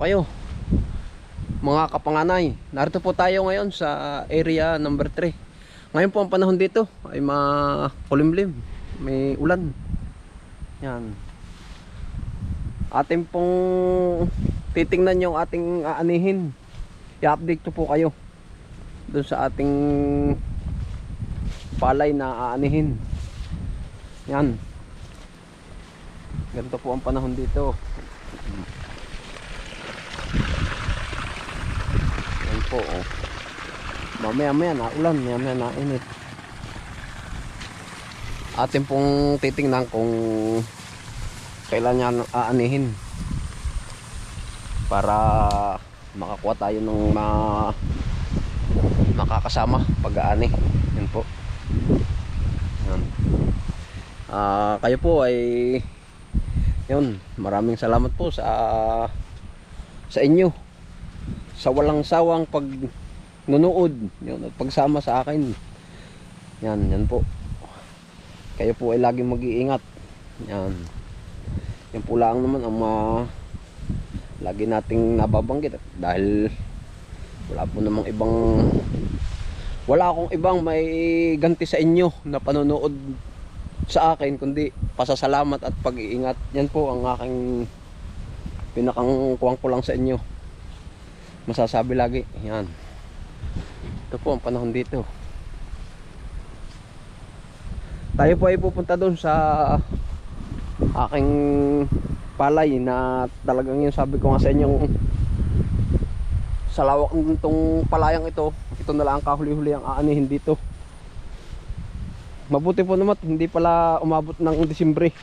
kayo mga kapanganay narito po tayo ngayon sa area number 3 ngayon po ang panahon dito ay makulimlim may ulan. Yan. Atin pong titingnan yung ating aanihin. I-update ko po kayo dun sa ating palay na aanihin. Yan. Ganito po ang panahon dito po oh. mamaya maya na ulan mamaya maya na init atin pong titingnan kung kailan niya aanihin. Para makakuha tayo ng ma makakasama pag-aani. Yan po. Yan Ah, kayo po ay yun maraming salamat po sa sa inyo sa walang sawang pag nunood yun, at pagsama sa akin. Yan yan po. Kayo po ay laging mag-iingat. Yan. Yan po lang naman ang ma lagi nating nababanggit. Dahil wala po namang ibang wala akong ibang may ganti sa inyo na panonood sa akin kundi pasasalamat at pag-iingat. Yan po ang aking pinakang kuwang ko lang sa inyo masasabi lagi. Yan. Ito po ang panahon dito. Tayo po ay pupunta doon sa aking palay na talagang yung sabi ko nga sa inyong sa lawak nitong palayang ito ito na lang ang kahuli-huli ang aanihin dito. Mabuti po naman hindi pala umabot ng Disyembre.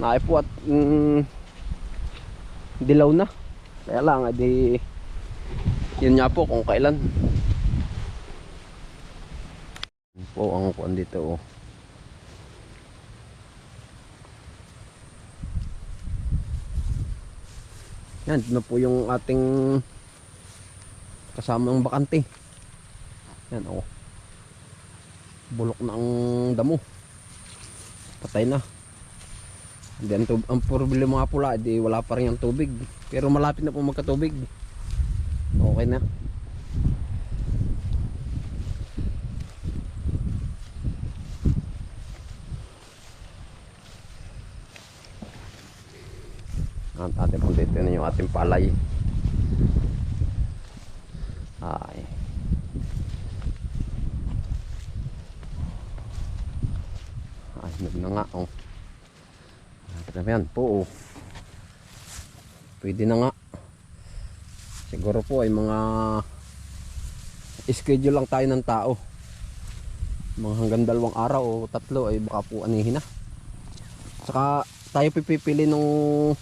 Naay po at mm, dilaw na kaya lang edi yun nga po kung kailan po ang kuan dito oh. yan na po yung ating kasamang bakante yan oh. Bulok na ang damo. Patay na. Tub ang problema nga pula, di wala pa rin ang tubig. Pero malapit na po magkatubig. Okay na. At ating pong dito na yung ating palay. Ay. Ay, nag na nga oh. Grabe yan po. Pwede na nga. Siguro po ay mga schedule lang tayo ng tao. Mga hanggang dalawang araw o tatlo ay baka po anihin na. Saka tayo pipipili nung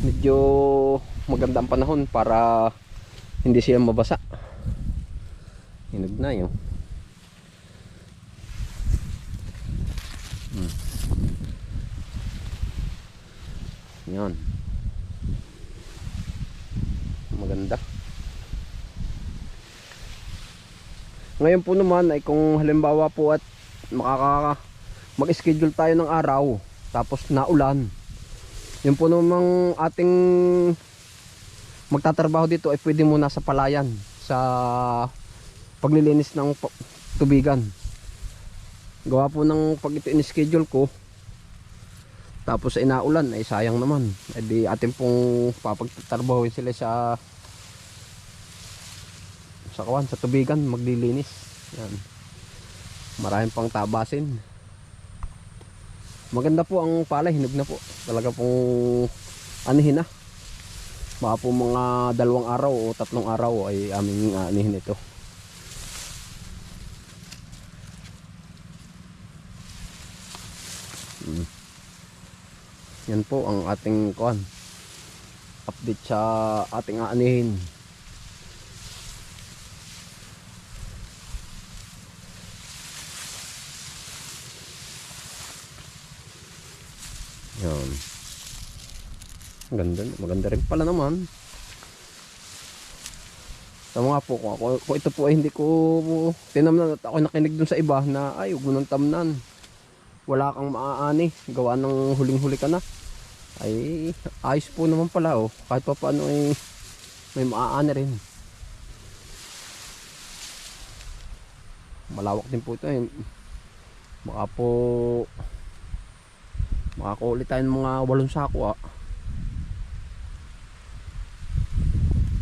medyo maganda ang panahon para hindi siya mabasa. Hinog na yun. Yan. Maganda. Ngayon po naman ay kung halimbawa po at makaka mag-schedule tayo ng araw tapos naulan. Yun po namang ating magtatrabaho dito ay pwede muna sa palayan sa paglilinis ng tubigan. Gawa po ng pag ito in-schedule ko tapos ay naulan ay sayang naman. Eh di atin pong papagtatrabahuin sila sa sa kawan sa tubigan maglilinis. Yan. Maraming pang tabasin. Maganda po ang palay, hinog na po. Talaga pong anihin na. Baka po mga dalawang araw o tatlong araw ay aming anihin ito. Yan po ang ating kuan. Update sa ating aanihin. Yan. Ganda, maganda rin pala naman. Tama nga po, kung, ako, kung ito po ay hindi ko tinamnan at ako nakinig dun sa iba na ay huwag mo nang tamnan. Wala kang maaani, gawa ng huling-huli ka na. Ay ayos po naman pala oh. Kahit pa paano ay may maaani rin. Malawak din po ito eh. Baka po makakulit tayo ng mga walong sako ah.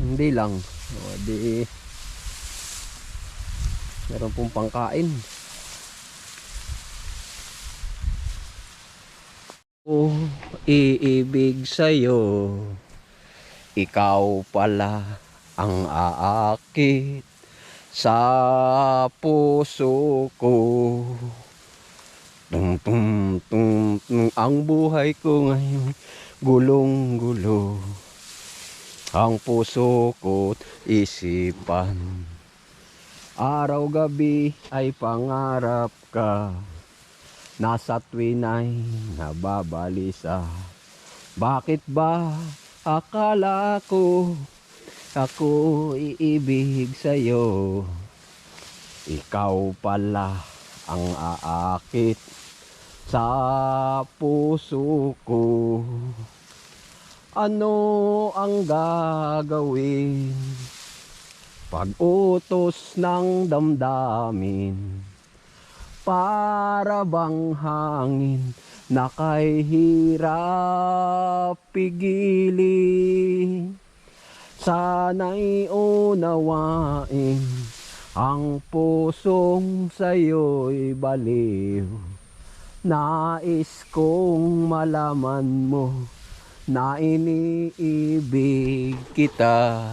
Hindi lang. O, di meron pong pangkain. Iibig sa'yo. Ikaw pala ang aakit sa puso ko. Tung, tung, tung, tung. Ang buhay ko ngayon gulong-gulo. Ang puso ko't isipan. Araw-gabi ay pangarap ka Nasa tuwin ay nababalisa. Bakit ba akala ko Ako iibig sa'yo? Ikaw pala ang aakit Sa puso ko. Ano ang gagawin? Pag-utos ng damdamin para bang hangin na kay hirap pigilin. Sana'y unawain ang pusong sa'yo'y baliw. Nais kong malaman mo na iniibig kita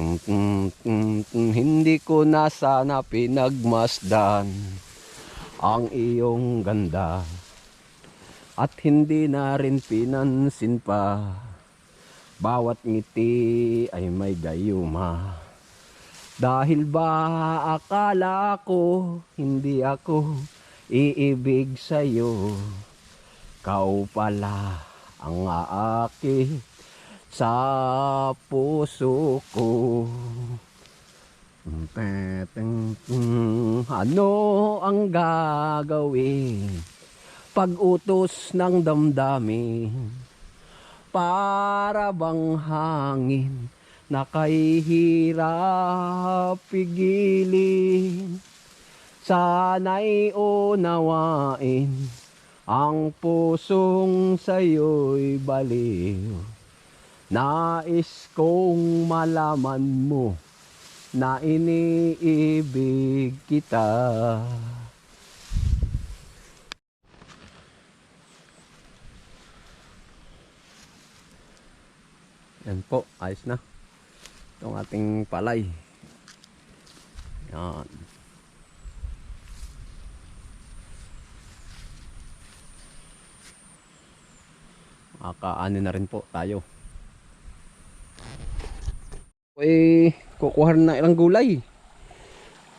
Tum, tum, tum, tum. Hindi ko na sana pinagmasdan ang iyong ganda at hindi na rin pinansin pa bawat ngiti ay may gayuma dahil ba akala ko hindi ako iibig sa'yo kau pala ang aakit sa puso ko. Peteng, Ano ang gagawin? Pag utos ng damdamin. Para bang hangin na kay hirap pigilin. Sana'y unawain ang pusong sa'yo'y baliw Nais kong malaman mo na iniibig kita. Yan po, ayos na. Itong ating palay. Yan. Makaano na rin po tayo eh kukuha na ilang gulay.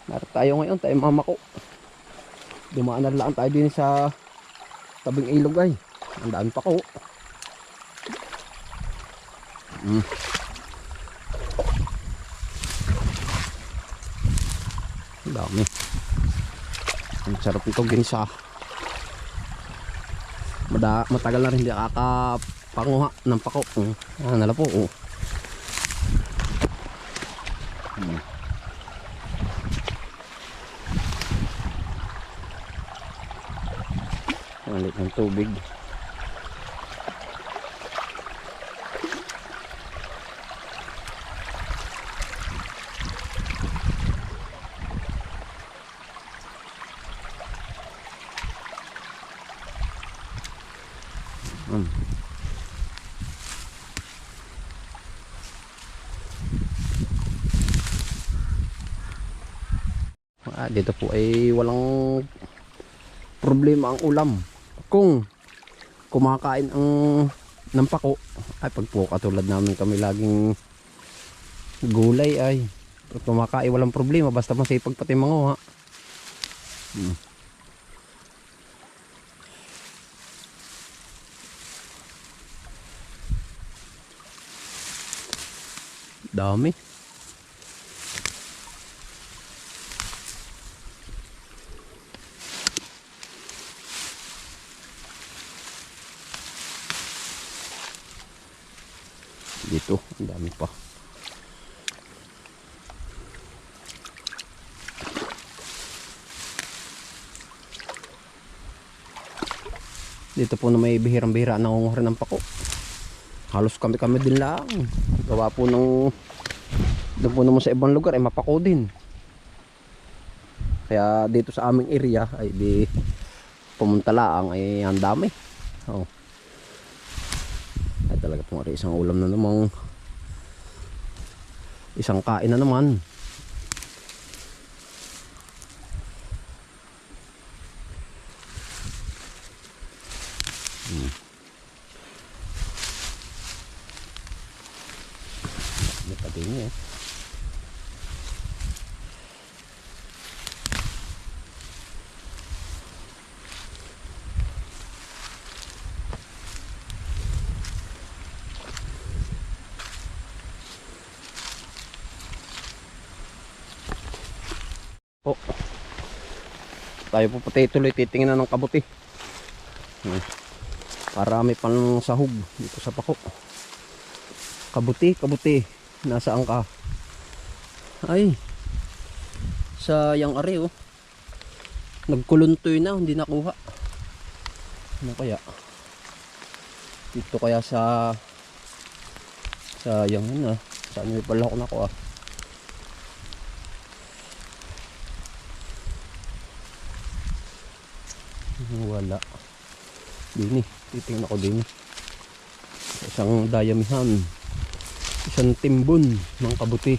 Nara tayo ngayon tayo mamako dumaan na lang tayo din sa tabing ilog ay. Ang daan pa ko. Mm. dami. Ang sarap ito ginsa Mada, matagal na rin hindi nakakapanguha ng pako. Mm. ah, nala po oh. Lit ng tubig. Hmm. Ah, dito po ay walang problema ang ulam. Kung kumakain ang ng pako, ay pag katulad namin kami laging gulay ay pag kumakain walang problema basta masipag pati mga ha. Hmm. Dami. Dito, ang dami pa. Dito po na may bihirang-bihira na nangunguha ng pako. Halos kami-kami din lang. Gawa po ng doon po naman sa ibang lugar ay mapako din. Kaya dito sa aming area ay di pumunta lang ay ang dami. Oh. Talaga ari, isang ulam na namang isang kain na naman. Hmm. May pati niya eh. Po. Tayo po pati tuloy titingnan ng kabuti. Hmm. Parami pang sahog dito sa pako. Kabuti, kabuti. Nasaan ka? Ay. Sa yang are oh. Nagkuluntoy na, hindi nakuha. Ano kaya? Dito kaya sa sa yang ah. Saan may pala ako nakuha? Wala. Dini, titingnan ko din. Isang dayamihan. Isang timbon ng kabuti.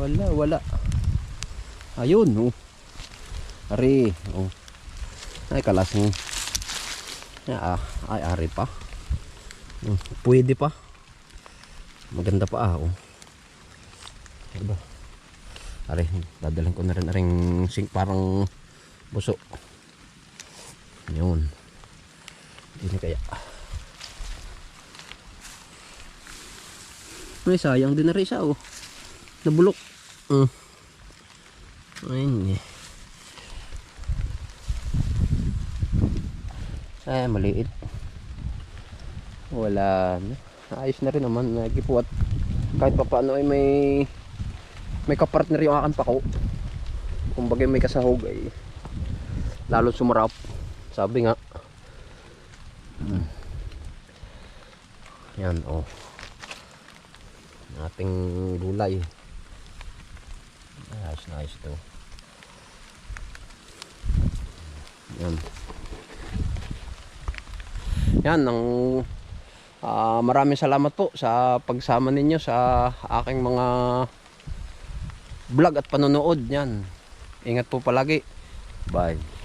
Wala, wala. Ayun, oh. Ari, oh. Ay, kalasing. Ah, ay, ari pa. Hmm, Pwede pa. Maganda pa ah. Oh. Diba? Are, dadalhin ko na rin aring sink parang buso. Yun. Hindi na kaya. May sayang din na rin siya oh. Nabulok. Mm. Ayun eh. Ay, maliit wala ayos na rin naman. Nagipuat kahit pa paano ay may may kapartner yung akin pako. Kumbaga may kasahog ay lalo sumarap. Sabi nga. Hmm. yan oh. Ating gulay ayos na ayos to. Yan. Yan ang Ah, maraming salamat po sa pagsama ninyo sa aking mga vlog at panonood niyan. Ingat po palagi. Bye.